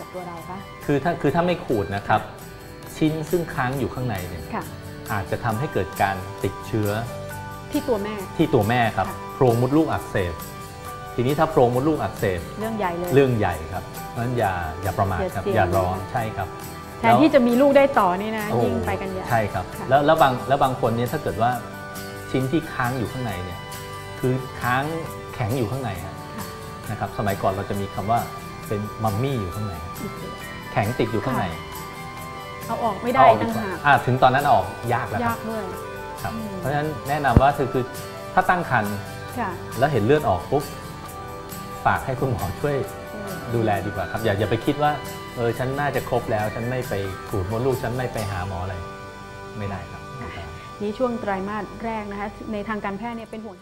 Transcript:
กับตัวเราคะคือถ้าคือถ้าไม่ขูดนะครับ ชิ้นซึ่งค้างอยู่ข้างในเนี่ยค่ะอาจจะทำให้เกิดการติดเชื้อ ที่ตัวแม่ที่ตัวแม่ครับค่ะโพรงมดลูกอักเสบทีนี้ถ้าโพรงมดลูกอักเสบเรื่องใหญ่เลยเรื่องใหญ่ครับเพราะฉะนั้นอย่าอย่าประมาทครับอย่าเสี่ยงอย่าร้อนนะคะใช่ครับแทนที่จะมีลูกได้ต่อนี่นะโอ้ยิ่งไปกันใหญ่ใช่ครับค่ะแล้วแล้วบางแล้วบางคนเนี่ยถ้าเกิดว่าชิ้นที่ค้างอยู่ข้างในเนี่ยคือค้างแข็งอยู่ข้างในอะค่ะนะครับสมัยก่อนเราจะมีคำว่า เป็นมัมมี่อยู่ข้างในโอเคแข็งติดอยู่ข้างในเอาออกไม่ได้เอาออกต่างกว่าหากอ่าถึงตอนนั้นเอาออกยากแล้วคยารับกด้วยครับอืมเพราะฉะนั้นแนะนำว่าคือคือถ้าตั้งครรภ์ค่ะแล้วเห็นเลือดออกปุ๊บฝากให้คุณหมอช่วยดูแลดีกว่าครับ อย่าอย่าไปคิดว่าเออฉันน่าจะครบแล้ว ฉันไม่ไปขูดมดลูกฉันไม่ไปหาหมออะไร ไม่ได้ครับไม่ได้นี่ช่วงไตรมาสแรกนะคะในทางการแพทย์เนี่ยเป็นห่วง